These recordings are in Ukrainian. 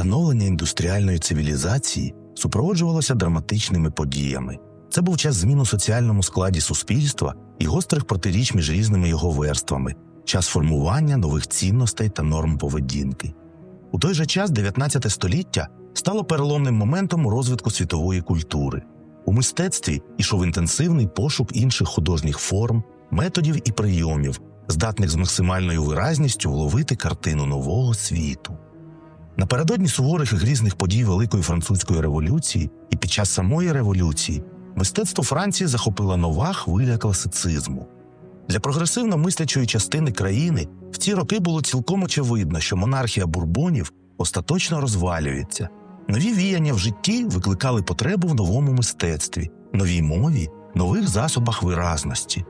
Становлення індустріальної цивілізації супроводжувалося драматичними подіями. Це був час змін у соціальному складі суспільства і гострих протиріч між різними його верствами, час формування нових цінностей та норм поведінки. У той же час 19 століття стало переломним моментом у розвитку світової культури. У мистецтві йшов інтенсивний пошук інших художніх форм, методів і прийомів, здатних з максимальною виразністю вловити картину нового світу. Напередодні суворих і грізних подій Великої французької революції і під час самої революції мистецтво Франції захопила нова хвиля класицизму. Для прогресивно мислячої частини країни в ці роки було цілком очевидно, що монархія бурбонів остаточно розвалюється. Нові віяння в житті викликали потребу в новому мистецтві, новій мові, нових засобах виразності.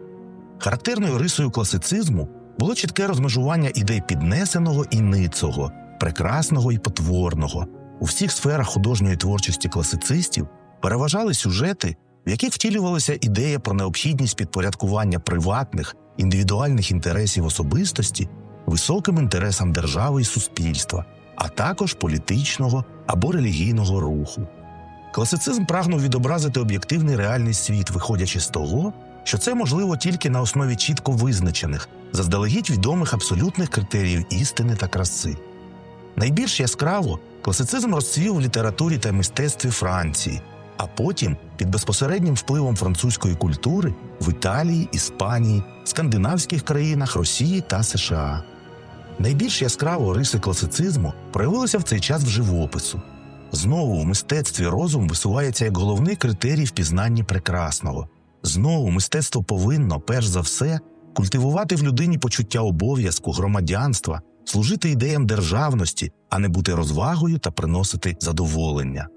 Характерною рисою класицизму було чітке розмежування ідей піднесеного і ницого, прекрасного і потворного. У всіх сферах художньої творчості класицистів переважали сюжети, в яких втілювалася ідея про необхідність підпорядкування приватних, індивідуальних інтересів особистості високим інтересам держави і суспільства, а також політичного або релігійного руху. Класицизм прагнув відобразити об'єктивний реальний світ, виходячи з того, що це можливо тільки на основі чітко визначених, заздалегідь відомих абсолютних критеріїв істини та краси. Найбільш яскраво класицизм розцвів в літературі та мистецтві Франції, а потім під безпосереднім впливом французької культури в Італії, Іспанії, скандинавських країнах Росії та США. Найбільш яскраво риси класицизму проявилися в цей час в живопису. Знову у мистецтві розум висувається як головний критерій в пізнанні прекрасного. Знову мистецтво повинно, перш за все, культивувати в людині почуття обов'язку, громадянства, служити ідеям державності, а не бути розвагою та приносити задоволення.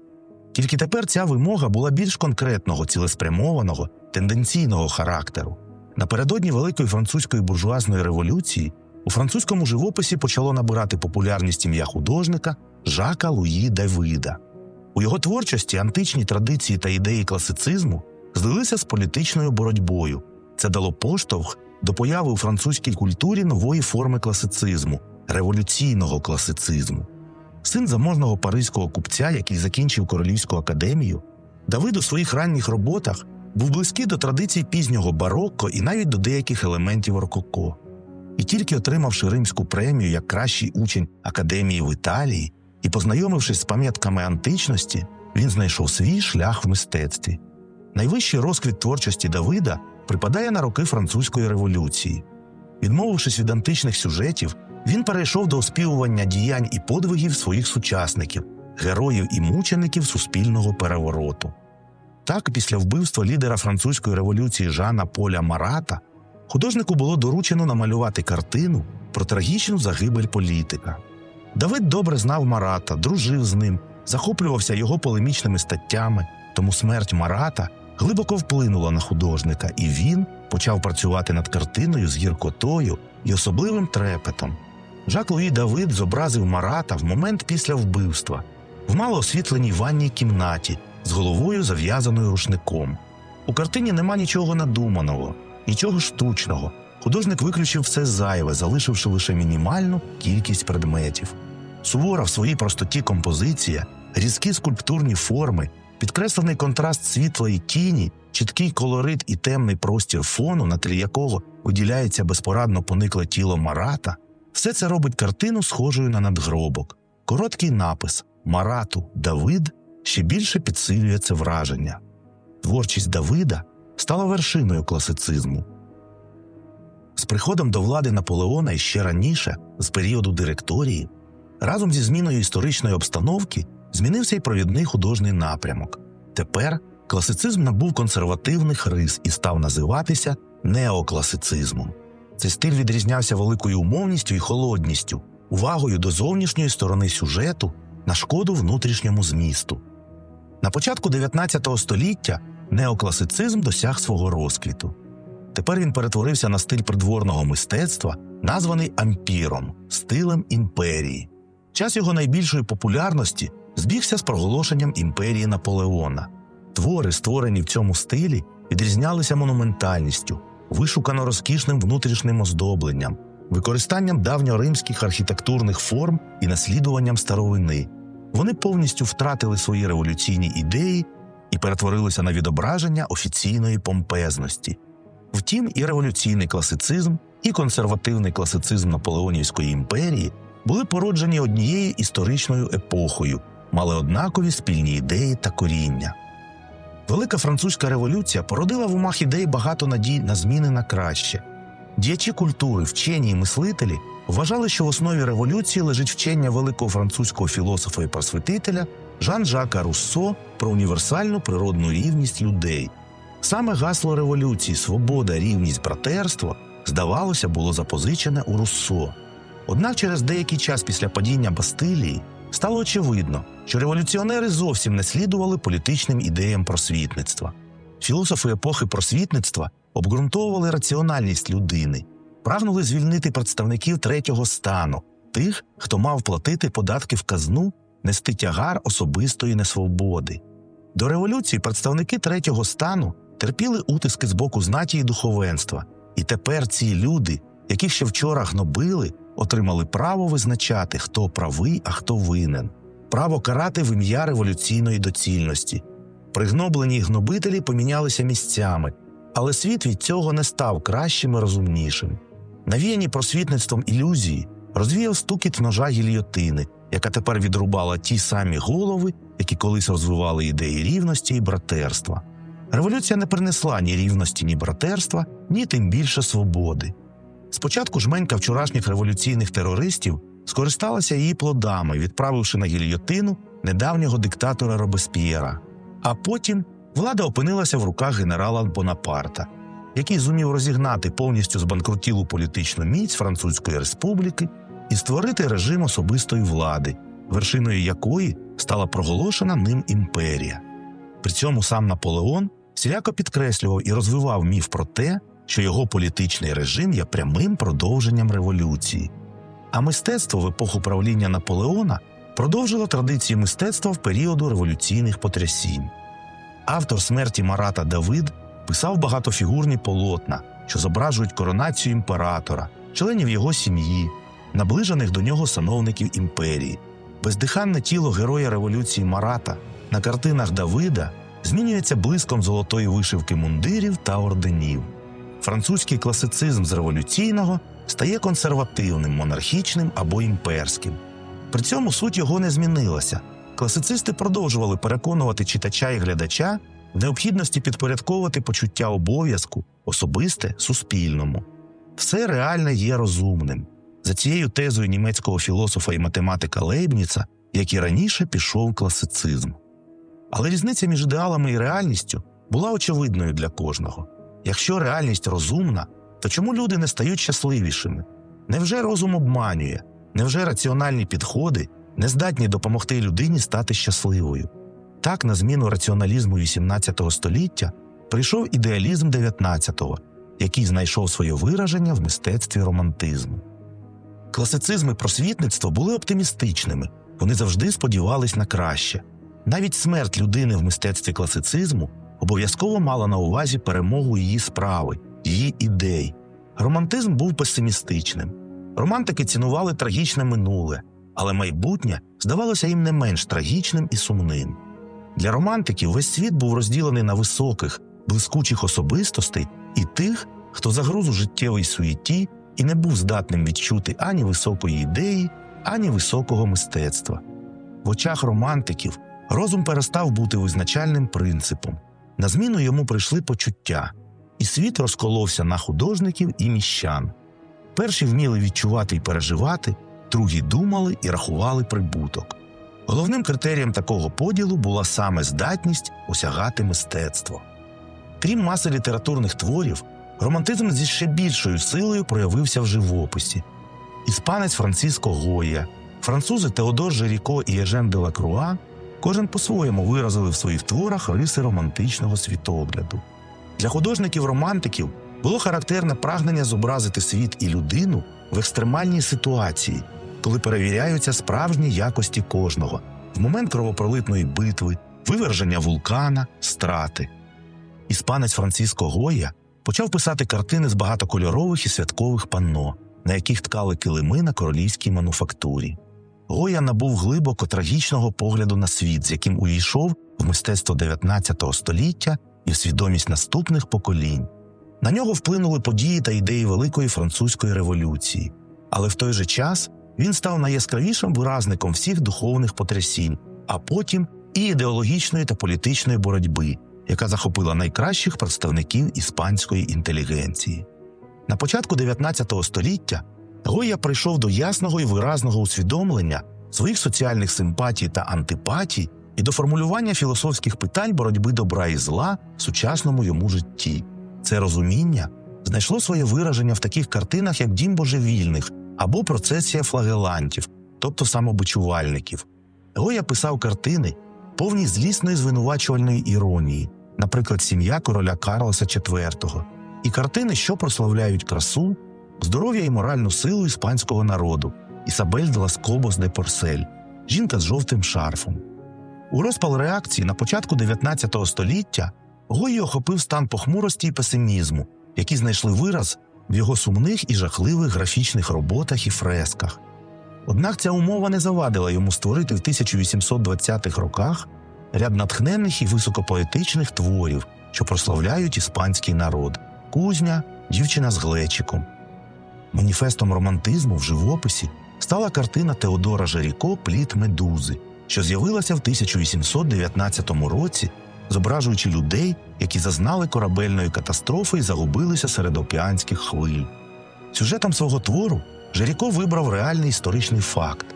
Тільки тепер ця вимога була більш конкретного, цілеспрямованого, тенденційного характеру. Напередодні Великої французької буржуазної революції у французькому живописі почало набирати популярність ім'я художника Жака Луї Давида. У його творчості античні традиції та ідеї класицизму злилися з політичною боротьбою. Це дало поштовх до появи у французькій культурі нової форми класицизму революційного класицизму. Син заможного паризького купця, який закінчив королівську академію, Давид у своїх ранніх роботах був близький до традицій пізнього барокко і навіть до деяких елементів рококо. І тільки отримавши римську премію як кращий учень академії в Італії і познайомившись з пам'ятками античності, він знайшов свій шлях в мистецтві. Найвищий розквіт творчості Давида припадає на роки французької революції. Відмовившись від античних сюжетів, він перейшов до оспівування діянь і подвигів своїх сучасників, героїв і мучеників суспільного перевороту. Так, після вбивства лідера французької революції Жана Поля Марата, художнику було доручено намалювати картину про трагічну загибель політика. Давид добре знав Марата, дружив з ним, захоплювався його полемічними статтями, тому смерть Марата глибоко вплинула на художника, і він почав працювати над картиною з гіркотою і особливим трепетом. Жак Луї Давид зобразив Марата в момент після вбивства в малоосвітленій ванній кімнаті з головою зав'язаною рушником. У картині нема нічого надуманого, нічого штучного. Художник виключив все зайве, залишивши лише мінімальну кількість предметів. Сувора в своїй простоті композиція, різкі скульптурні форми, підкреслений контраст світла і тіні, чіткий колорит і темний простір фону, на тлі якого виділяється безпорадно поникле тіло Марата, все це робить картину схожою на надгробок. Короткий напис Марату Давид ще більше підсилює це враження. Творчість Давида стала вершиною класицизму. З приходом до влади Наполеона і ще раніше, з періоду директорії, разом зі зміною історичної обстановки змінився й провідний художній напрямок. Тепер класицизм набув консервативних рис і став називатися неокласицизмом. Цей стиль відрізнявся великою умовністю і холодністю, увагою до зовнішньої сторони сюжету на шкоду внутрішньому змісту. На початку 19 століття неокласицизм досяг свого розквіту. Тепер він перетворився на стиль придворного мистецтва, названий ампіром, стилем імперії. Час його найбільшої популярності збігся з проголошенням імперії Наполеона. Твори, створені в цьому стилі, відрізнялися монументальністю, вишукано розкішним внутрішнім оздобленням, використанням давньоримських архітектурних форм і наслідуванням старовини. вони повністю втратили свої революційні ідеї і перетворилися на відображення офіційної помпезності. Втім, і революційний класицизм, і консервативний класицизм Наполеонівської імперії були породжені однією історичною епохою, мали однакові спільні ідеї та коріння. Велика французька революція породила в умах ідей багато надій на зміни на краще. Діячі культури, вчені і мислителі вважали, що в основі революції лежить вчення великого французького філософа і просвітителя Жан-Жака Руссо про універсальну природну рівність людей. Саме гасло революції Свобода, рівність, братерство здавалося, було запозичене у Руссо. Однак через деякий час після падіння Бастилії стало очевидно, що революціонери зовсім не слідували політичним ідеям просвітництва. Філософи епохи просвітництва обґрунтовували раціональність людини, прагнули звільнити представників третього стану, тих, хто мав платити податки в казну, нести тягар особистої несвободи. До революції представники третього стану терпіли утиски з боку знаті і духовенства, і тепер ці люди, яких ще вчора гнобили, отримали право визначати, хто правий, а хто винен, право карати в ім'я революційної доцільності. Пригноблені гнобителі помінялися місцями, але світ від цього не став кращим і розумнішим. Навіяні просвітництвом ілюзії розвіяв стукіт ножа гільйотини, яка тепер відрубала ті самі голови, які колись розвивали ідеї рівності і братерства. Революція не принесла ні рівності, ні братерства, ні тим більше свободи. Спочатку жменька вчорашніх революційних терористів скористалася її плодами, відправивши на гільйотину недавнього диктатора Робесп'єра. А потім влада опинилася в руках генерала Бонапарта, який зумів розігнати повністю збанкрутілу політичну міць Французької республіки і створити режим особистої влади, вершиною якої стала проголошена ним імперія. При цьому сам Наполеон всіляко підкреслював і розвивав міф про те, що його політичний режим є прямим продовженням революції. А мистецтво в епоху правління Наполеона продовжило традиції мистецтва в періоду революційних потрясінь. Автор смерті Марата Давид писав багатофігурні полотна, що зображують коронацію імператора, членів його сім'ї, наближених до нього сановників імперії. Бездиханне тіло героя революції Марата на картинах Давида змінюється блиском золотої вишивки мундирів та орденів. Французький класицизм з революційного стає консервативним, монархічним або імперським. При цьому суть його не змінилася. Класицисти продовжували переконувати читача і глядача в необхідності підпорядковувати почуття обов'язку, особисте суспільному. Все реальне є розумним. За цією тезою німецького філософа і математика Лейбніца, як і раніше пішов класицизм. Але різниця між ідеалами і реальністю була очевидною для кожного. Якщо реальність розумна, то чому люди не стають щасливішими? Невже розум обманює? Невже раціональні підходи не здатні допомогти людині стати щасливою? Так, на зміну раціоналізму XVIII століття прийшов ідеалізм XIX, який знайшов своє вираження в мистецтві романтизму. Класицизм і просвітництво були оптимістичними, вони завжди сподівались на краще. Навіть смерть людини в мистецтві класицизму обов'язково мала на увазі перемогу її справи, її ідей. Романтизм був песимістичним. Романтики цінували трагічне минуле, але майбутнє здавалося їм не менш трагічним і сумним. Для романтиків весь світ був розділений на високих, блискучих особистостей і тих, хто загруз у життєвій суєті і не був здатним відчути ані високої ідеї, ані високого мистецтва. В очах романтиків розум перестав бути визначальним принципом. На зміну йому прийшли почуття, і світ розколовся на художників і міщан. Перші вміли відчувати і переживати, другі думали і рахували прибуток. Головним критерієм такого поділу була саме здатність осягати мистецтво. Крім маси літературних творів, романтизм зі ще більшою силою проявився в живописі. Іспанець Франциско Гоя, французи Теодор Жеріко і Єжен де Лакруа кожен по-своєму виразили в своїх творах риси романтичного світогляду. Для художників-романтиків було характерне прагнення зобразити світ і людину в екстремальній ситуації, коли перевіряються справжні якості кожного в момент кровопролитної битви, виверження вулкана, страти. Іспанець Франциско Гоя почав писати картини з багатокольорових і святкових панно, на яких ткали килими на королівській мануфактурі. Гоя набув глибоко трагічного погляду на світ, з яким увійшов в мистецтво 19 століття і в свідомість наступних поколінь. На нього вплинули події та ідеї Великої французької революції, але в той же час він став найяскравішим виразником всіх духовних потрясінь, а потім і ідеологічної та політичної боротьби, яка захопила найкращих представників іспанської інтелігенції. На початку 19 століття Гоя прийшов до ясного і виразного усвідомлення своїх соціальних симпатій та антипатій і до формулювання філософських питань боротьби добра і зла в сучасному йому житті. Це розуміння знайшло своє вираження в таких картинах, як Дім божевільних або процесія флагелантів, тобто самобичувальників. Гоя писав картини, повні злісної звинувачувальної іронії, наприклад, сім'я короля Карлоса IV, і картини, що прославляють красу, здоров'я і моральну силу іспанського народу Ісабель де лас Кобос де Порсель, жінка з жовтим шарфом. У розпал реакції на початку 19 століття Гої охопив стан похмурості і песимізму, які знайшли вираз в його сумних і жахливих графічних роботах і фресках. Однак ця умова не завадила йому створити в 1820-х роках ряд натхненних і високопоетичних творів, що прославляють іспанський народ кузня, дівчина з глечиком. Маніфестом романтизму в живописі стала картина Теодора Жеріко Пліт медузи, що з'явилася в 1819 році, зображуючи людей, які зазнали корабельної катастрофи і загубилися серед океанських хвиль. Сюжетом свого твору Жеріко вибрав реальний історичний факт.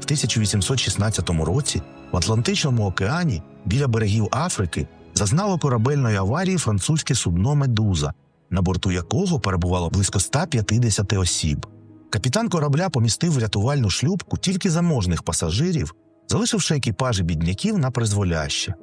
В 1816 році в Атлантичному океані біля берегів Африки зазнало корабельної аварії французьке судно Медуза, на борту якого перебувало близько 150 осіб. Капітан корабля помістив рятувальну шлюпку тільки заможних пасажирів, залишивши екіпажі бідняків на призволяще.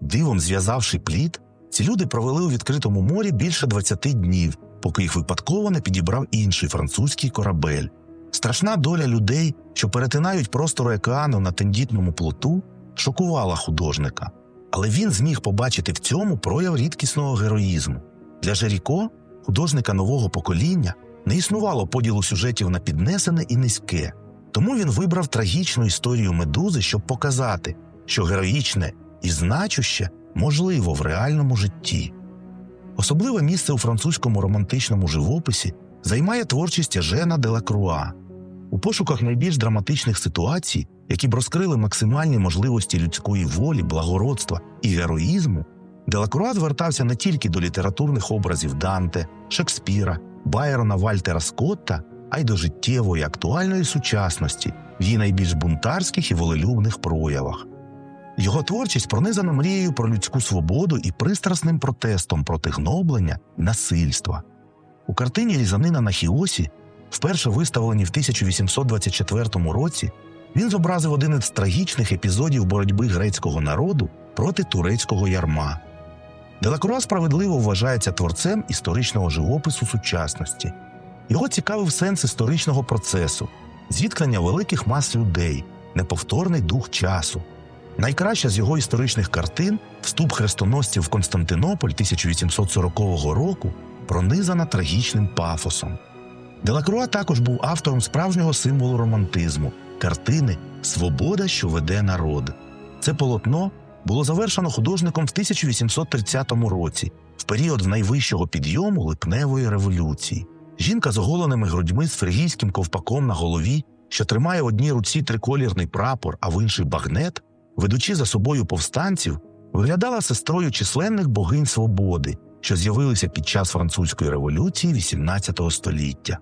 Дивом зв'язавши плід, ці люди провели у відкритому морі більше 20 днів, поки їх випадково не підібрав інший французький корабель. Страшна доля людей, що перетинають простори океану на тендітному плоту, шокувала художника, але він зміг побачити в цьому прояв рідкісного героїзму. Для Жеріко, художника нового покоління, не існувало поділу сюжетів на піднесене і низьке, тому він вибрав трагічну історію медузи, щоб показати, що героїчне і значуще можливо в реальному житті. Особливе місце у французькому романтичному живописі займає творчість Жена Делакруа. У пошуках найбільш драматичних ситуацій, які б розкрили максимальні можливості людської волі, благородства і героїзму, Делакруа звертався не тільки до літературних образів Данте, Шекспіра, Байрона Вальтера Скотта, а й до життєвої актуальної сучасності в її найбільш бунтарських і волелюбних проявах. Його творчість пронизана мрією про людську свободу і пристрасним протестом проти гноблення насильства. У картині Різанина на Хіосі, вперше виставленій в 1824 році, він зобразив один із трагічних епізодів боротьби грецького народу проти турецького ярма. Делакруа справедливо вважається творцем історичного живопису сучасності. Його цікавив сенс історичного процесу, зіткнення великих мас людей, неповторний дух часу. Найкраща з його історичних картин Вступ хрестоносців в Константинополь 1840 року пронизана трагічним пафосом. Делакруа також був автором справжнього символу романтизму картини Свобода, що веде народ. Це полотно було завершено художником в 1830 році, в період найвищого підйому липневої революції. Жінка з оголеними грудьми з фригійським ковпаком на голові, що тримає в одній руці триколірний прапор, а в інший багнет, ведучи за собою повстанців, виглядала сестрою численних богинь свободи, що з'явилися під час французької революції XVIII століття.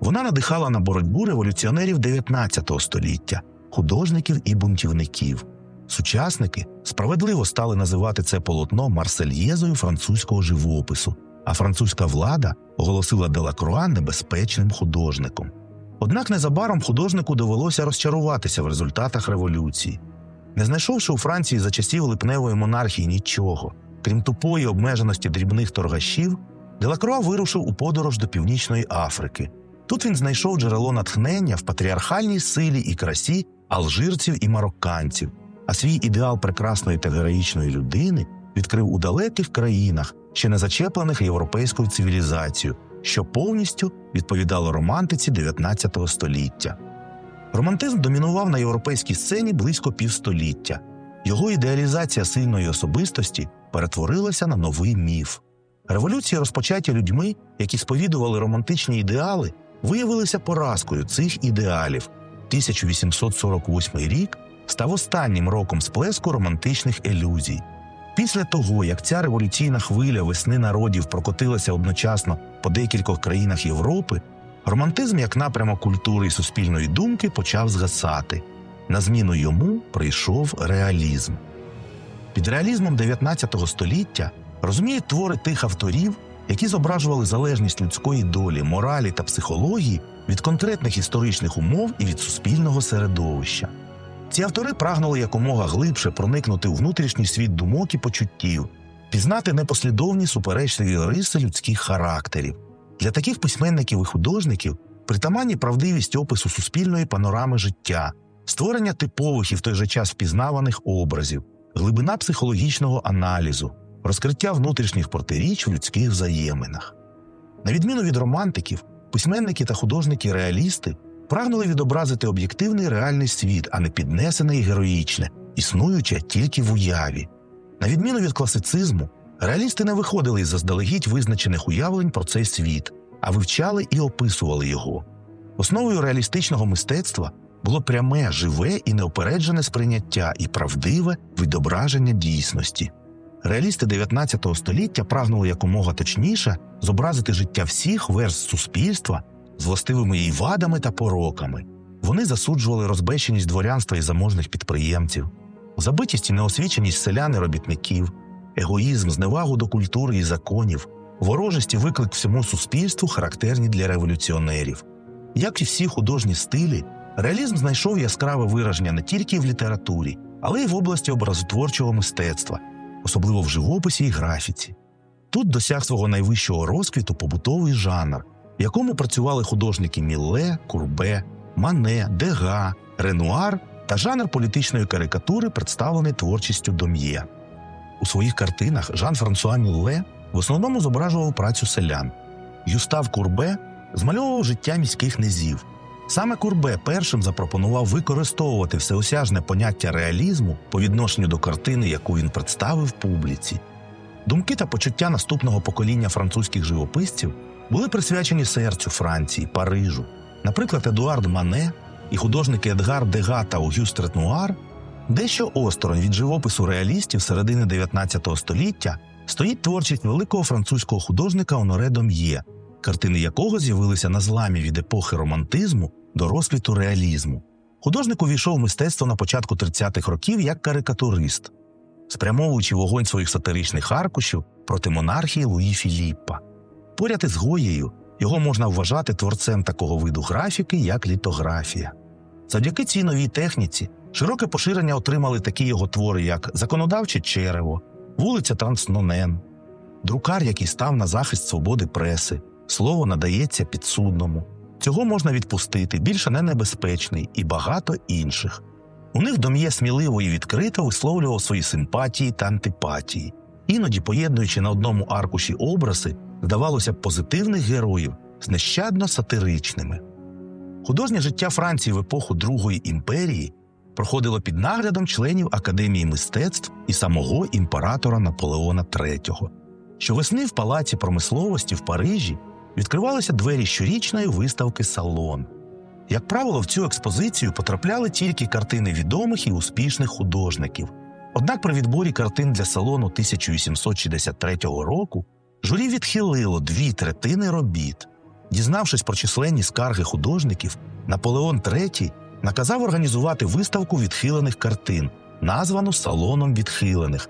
Вона надихала на боротьбу революціонерів 19 століття, художників і бунтівників. Сучасники справедливо стали називати це полотно Марсельєзою французького живопису, а французька влада оголосила Делакруа небезпечним художником. Однак незабаром художнику довелося розчаруватися в результатах революції. Не знайшовши у Франції за часів липневої монархії нічого, крім тупої обмеженості дрібних торгашів, Делакруа вирушив у подорож до Північної Африки. Тут він знайшов джерело натхнення в патріархальній силі і красі алжирців і марокканців, а свій ідеал прекрасної та героїчної людини відкрив у далеких країнах, ще не зачеплених європейською цивілізацією, що повністю відповідало романтиці 19 століття. Романтизм домінував на європейській сцені близько півстоліття. Його ідеалізація сильної особистості перетворилася на новий міф. Революції, розпочаті людьми, які сповідували романтичні ідеали, виявилися поразкою цих ідеалів. 1848 рік став останнім роком сплеску романтичних ілюзій. Після того, як ця революційна хвиля весни народів прокотилася одночасно по декількох країнах Європи, романтизм як напрямок культури і суспільної думки почав згасати. На зміну йому прийшов реалізм. Під реалізмом 19 століття розуміють твори тих авторів, які зображували залежність людської долі, моралі та психології від конкретних історичних умов і від суспільного середовища. Ці автори прагнули якомога глибше проникнути у внутрішній світ думок і почуттів, пізнати непослідовні суперечливі риси людських характерів. Для таких письменників і художників притаманні правдивість опису суспільної панорами життя, створення типових і в той же час впізнаваних образів, глибина психологічного аналізу, розкриття внутрішніх протиріч в людських взаєминах. На відміну від романтиків, письменники та художники-реалісти прагнули відобразити об'єктивний реальний світ, а не піднесене і героїчне, існуюче тільки в уяві. На відміну від класицизму, реалісти не виходили із заздалегідь визначених уявлень про цей світ, а вивчали і описували його. Основою реалістичного мистецтва було пряме, живе і неопереджене сприйняття і правдиве відображення дійсності. Реалісти 19 століття прагнули якомога точніше зобразити життя всіх верст суспільства з властивими її вадами та пороками. Вони засуджували розбещеність дворянства і заможних підприємців, забитість і неосвіченість селян і робітників, егоїзм, зневагу до культури і законів, ворожість і виклик всьому суспільству, характерні для революціонерів. Як і всі художні стилі, реалізм знайшов яскраве вираження не тільки в літературі, але й в області образотворчого мистецтва, особливо в живописі і графіці. Тут досяг свого найвищого розквіту побутовий жанр, в якому працювали художники Мілле, Курбе, Мане, Дега, Ренуар та жанр політичної карикатури, представлений творчістю Дом'є. У своїх картинах Жан Франсуа Мілле в основному зображував працю селян. Юстав Курбе змальовував життя міських низів. Саме Курбе першим запропонував використовувати всеосяжне поняття реалізму по відношенню до картини, яку він представив публіці. Думки та почуття наступного покоління французьких живописців були присвячені серцю Франції, Парижу. Наприклад, Едуард Мане і художники Едгар Дега та Огюст Ретнуар дещо осторонь від живопису реалістів середини 19 століття стоїть творчість великого французького художника Оноре Дом'є, картини якого з'явилися на зламі від епохи романтизму до розквіту реалізму. Художник увійшов в мистецтво на початку 30-х років як карикатурист, спрямовуючи вогонь своїх сатиричних аркушів проти монархії Луї Філіппа. Поряд із Гоєю його можна вважати творцем такого виду графіки, як літографія. Завдяки цій новій техніці широке поширення отримали такі його твори, як Законодавче черево, вулиця Транснонен, друкар, який став на захист свободи преси, слово надається підсудному. Цього можна відпустити, більше не небезпечний і багато інших. У них дом'є сміливо і відкрито висловлював свої симпатії та антипатії, іноді поєднуючи на одному аркуші образи, здавалося б, позитивних героїв з нещадно сатиричними. Художнє життя Франції в епоху Другої імперії проходило під наглядом членів Академії мистецтв і самого імператора Наполеона III. Щовесни в палаці промисловості в Парижі відкривалися двері щорічної виставки Салон. Як правило, в цю експозицію потрапляли тільки картини відомих і успішних художників. Однак при відборі картин для салону 1863 року журі відхилило дві третини робіт. Дізнавшись про численні скарги художників, Наполеон III наказав організувати виставку відхилених картин, названу Салоном відхилених.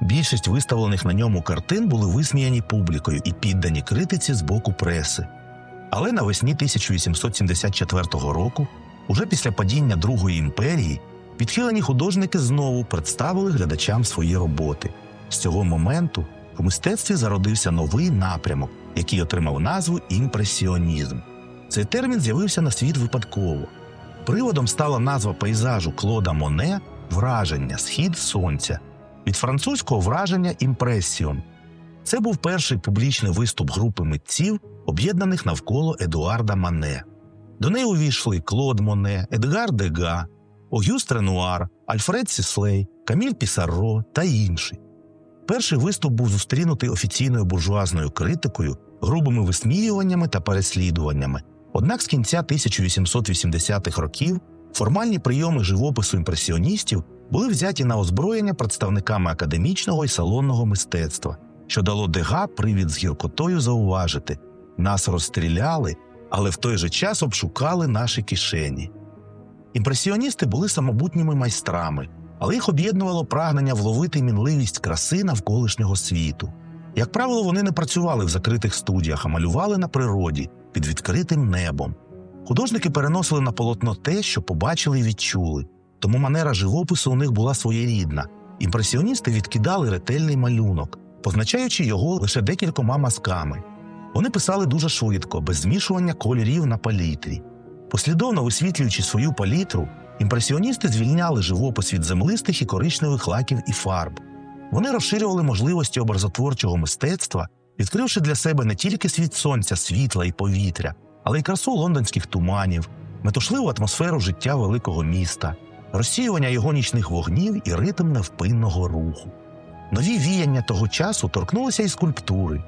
Більшість виставлених на ньому картин були висміяні публікою і піддані критиці з боку преси. Але навесні 1874 року, уже після падіння Другої імперії, відхилені художники знову представили глядачам свої роботи. З цього моменту в мистецтві зародився новий напрямок, який отримав назву імпресіонізм. Цей термін з'явився на світ випадково. Приводом стала назва пейзажу Клода Моне Враження Схід Сонця від французького враження імпресіон. Це був перший публічний виступ групи митців, об'єднаних навколо Едуарда Мане. До неї увійшли Клод Моне, Едгар Дега, Огюст Ренуар, Альфред Сіслей, Каміль Пісарро та інші. Перший виступ був зустрінутий офіційною буржуазною критикою, грубими висміюваннями та переслідуваннями. Однак з кінця 1880-х років формальні прийоми живопису імпресіоністів були взяті на озброєння представниками академічного і салонного мистецтва, що дало Дега привід з гіркотою зауважити нас розстріляли, але в той же час обшукали наші кишені. Імпресіоністи були самобутніми майстрами, але їх об'єднувало прагнення вловити мінливість краси навколишнього світу. Як правило, вони не працювали в закритих студіях, а малювали на природі під відкритим небом. Художники переносили на полотно те, що побачили і відчули, тому манера живопису у них була своєрідна. Імпресіоністи відкидали ретельний малюнок, позначаючи його лише декількома мазками. Вони писали дуже швидко, без змішування кольорів на палітрі. Послідовно висвітлюючи свою палітру, імпресіоністи звільняли живопис від землистих і коричневих лаків і фарб. Вони розширювали можливості образотворчого мистецтва, відкривши для себе не тільки світ сонця, світла і повітря, але й красу лондонських туманів, метушливу атмосферу життя великого міста, розсіювання його нічних вогнів і ритм невпинного руху. Нові віяння того часу торкнулися і скульптури.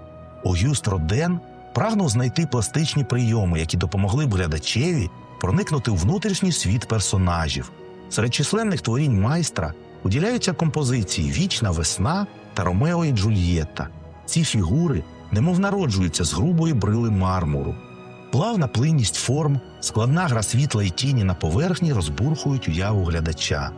Огюст Роден прагнув знайти пластичні прийоми, які допомогли б глядачеві проникнути у внутрішній світ персонажів. Серед численних творінь майстра уділяються композиції Вічна весна та Ромео і Джульєтта. Ці фігури немов народжуються з грубої брили мармуру. Плавна плинність форм, складна гра світла і тіні на поверхні розбурхують уяву глядача.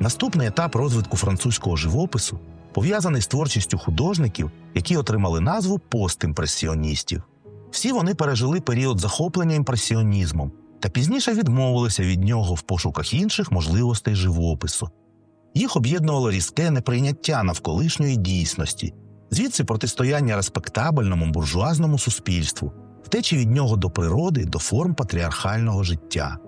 Наступний етап розвитку французького живопису пов'язаний з творчістю художників, які отримали назву постімпресіоністів. Всі вони пережили період захоплення імпресіонізмом та пізніше відмовилися від нього в пошуках інших можливостей живопису. Їх об'єднувало різке неприйняття навколишньої дійсності, звідси протистояння респектабельному буржуазному суспільству, втечі від нього до природи, до форм патріархального життя.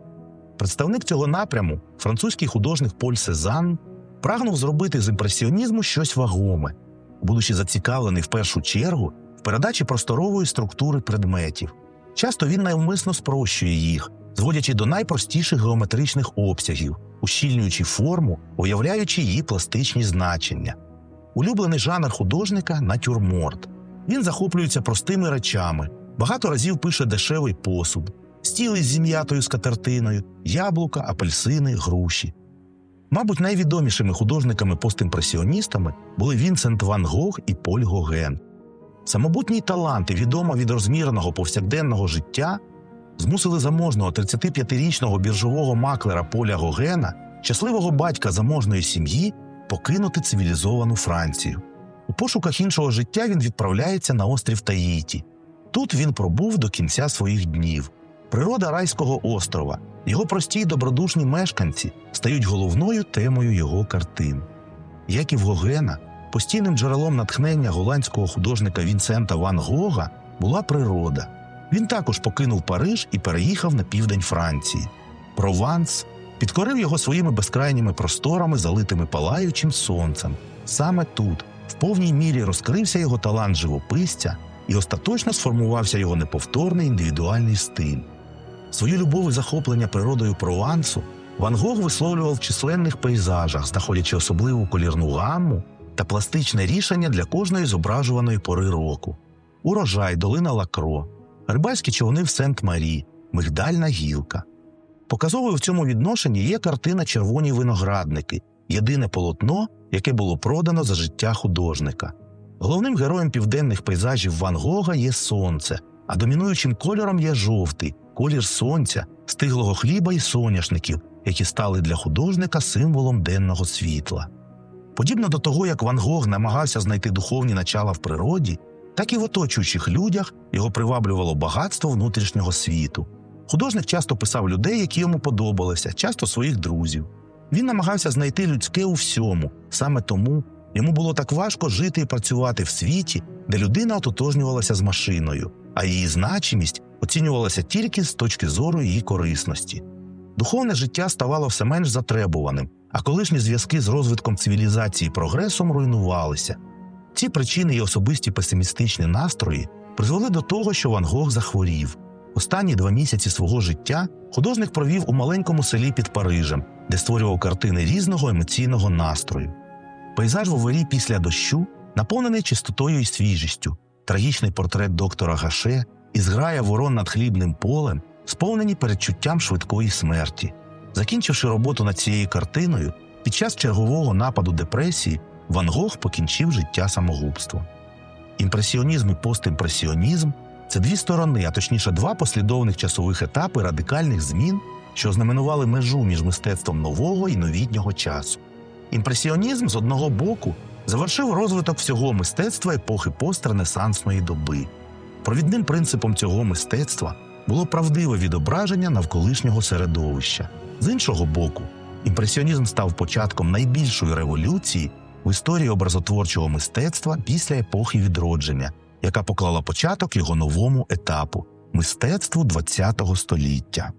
Представник цього напряму, французький художник Поль Сезанн, прагнув зробити з імпресіонізму щось вагоме, будучи зацікавлений в першу чергу в передачі просторової структури предметів. Часто він навмисно спрощує їх, зводячи до найпростіших геометричних обсягів, ущільнюючи форму, уявляючи її пластичні значення. Улюблений жанр художника натюрморт. Він захоплюється простими речами, багато разів пише дешевий посуд, стіли з зім'ятою скатертиною, яблука, апельсини, груші. Мабуть, найвідомішими художниками-постімпресіоністами були Вінсент Ван Гог і Поль Гоген. Самобутній талант і відома від розміреного повсякденного життя змусили заможного 35-річного біржового маклера Поля Гогена, щасливого батька заможної сім'ї, покинути цивілізовану Францію. У пошуках іншого життя він відправляється на острів Таїті. Тут він пробув до кінця своїх днів. Природа райського острова, його прості й добродушні мешканці стають головною темою його картин. Як і в Гогена, постійним джерелом натхнення голландського художника Вінсента Ван Гога була природа. Він також покинув Париж і переїхав на південь Франції. Прованс підкорив його своїми безкрайніми просторами, залитими палаючим сонцем. Саме тут, в повній мірі, розкрився його талант живописця і остаточно сформувався його неповторний індивідуальний стиль. Свою любов і захоплення природою Провансу Ван Гог висловлював в численних пейзажах, знаходячи особливу колірну гамму та пластичне рішення для кожної зображуваної пори року: урожай, долина Лакро, рибальські човни в Сент-Марі, мигдальна гілка. Показовою в цьому відношенні є картина Червоні виноградники, єдине полотно, яке було продано за життя художника. Головним героєм південних пейзажів Ван Гога є сонце, а домінуючим кольором є жовтий колір сонця, стиглого хліба і соняшників, які стали для художника символом денного світла. Подібно до того, як Ван Гог намагався знайти духовні начала в природі, так і в оточуючих людях його приваблювало багатство внутрішнього світу. Художник часто писав людей, які йому подобалися, часто своїх друзів. Він намагався знайти людське у всьому, саме тому йому було так важко жити і працювати в світі, де людина ототожнювалася з машиною, а її значимість оцінювалася тільки з точки зору її корисності. Духовне життя ставало все менш затребуваним, а колишні зв'язки з розвитком цивілізації і прогресом руйнувалися. Ці причини і особисті песимістичні настрої призвели до того, що Ван Гог захворів. Останні два місяці свого життя художник провів у маленькому селі під Парижем, де створював картини різного емоційного настрою. Пейзаж в Овері після дощу наповнений чистотою і свіжістю, трагічний портрет доктора Гаше і зграя ворон над хлібним полем, сповнені передчуттям швидкої смерті. Закінчивши роботу над цією картиною, під час чергового нападу депресії Ван Гог покінчив життя самогубством. Імпресіонізм і постімпресіонізм це дві сторони, а точніше, два послідовних часових етапи радикальних змін, що знаменували межу між мистецтвом нового і новітнього часу. Імпресіонізм з одного боку завершив розвиток всього мистецтва епохи постренесансної доби. Провідним принципом цього мистецтва було правдиве відображення навколишнього середовища. З іншого боку, імпресіонізм став початком найбільшої революції в історії образотворчого мистецтва після епохи відродження, яка поклала початок його новому етапу мистецтву ХХ століття.